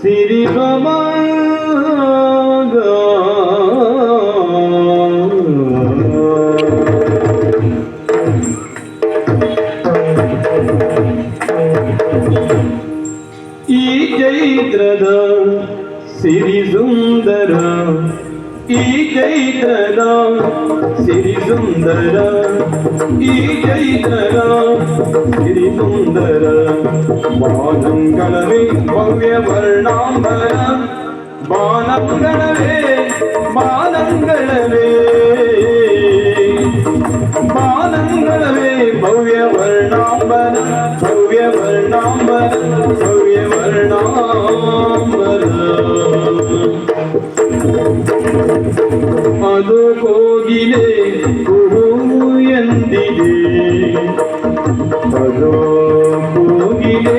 Siri Gama தரா சிறி சுந்தரா கீதை தரா சிறி சுந்தரா வானங்களவே பவ்ய வர்ணாம்பர வானங்களவே வானங்களவே ബ്രഹ്മാനന്ദവേ ഭവ്യ വർണ്ണാംബര ഭവ്യ വർണ്ണാംബര ഭവ്യ വർണ്ണാംബര ಅದು ಕೋಗಿಲೆ ಕುಹು ಎಂದಿದೆ ಅದು ಕೋಗಿಲೆ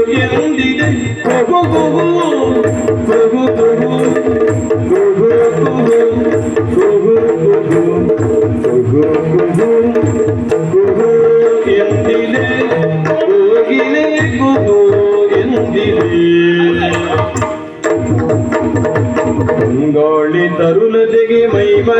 ಬಂದಿದೆ ಪ್ರಭು ಪ್ರಭು ಮೈ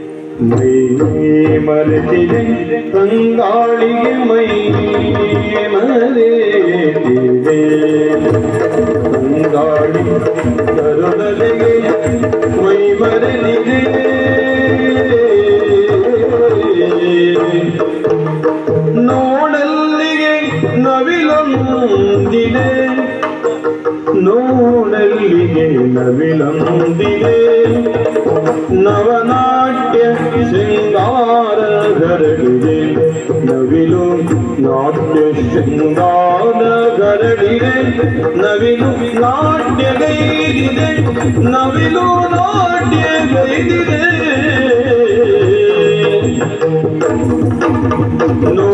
മരത്തിലെ തങ്കാളിയെ മൈമലേ തങ്കാളി കരുതലേ മൈമരലിതേ ನೋಡಲ್ಲಿಗೆ ನವಿಲೊಂದಿದೆ ನೋಡಲ್ಲಿಗೆ ನವಿಲೊಂದಿದೆ ನವಿಲು ನಾಟ್ಯ ಶೃಂಗಾರ ಕರಡಿದೆ ನವಿಲು ನಾಟ್ಯ ಗೈದಿದೆ ನವಿಲು ನಾಟ್ಯ ಗೈದಿದೆ ನೋ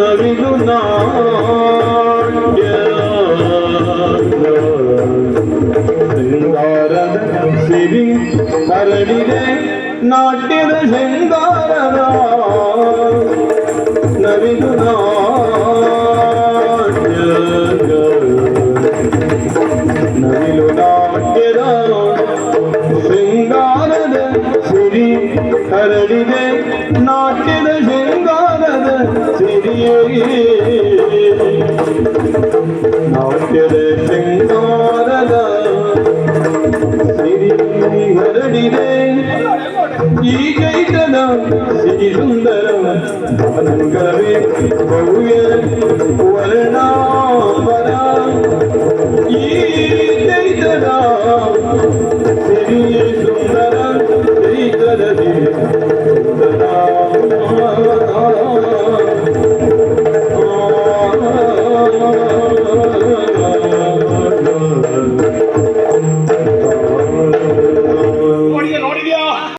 నవిలు செந்தாரத சிரி மரணிலே நாட்டிர செந்தாரதா நவிலு நவிலு நாட்டிர செந்தாரத சிரி கரடிலே നാട്ടിലെ ചെങ്കാരന സിരിഹരടിനെ ഈ ചൈതന സിരി സുന്ദരം അനങ്കരവേ ഭവ്യ വർണാപര ഈ ചൈതന സിരി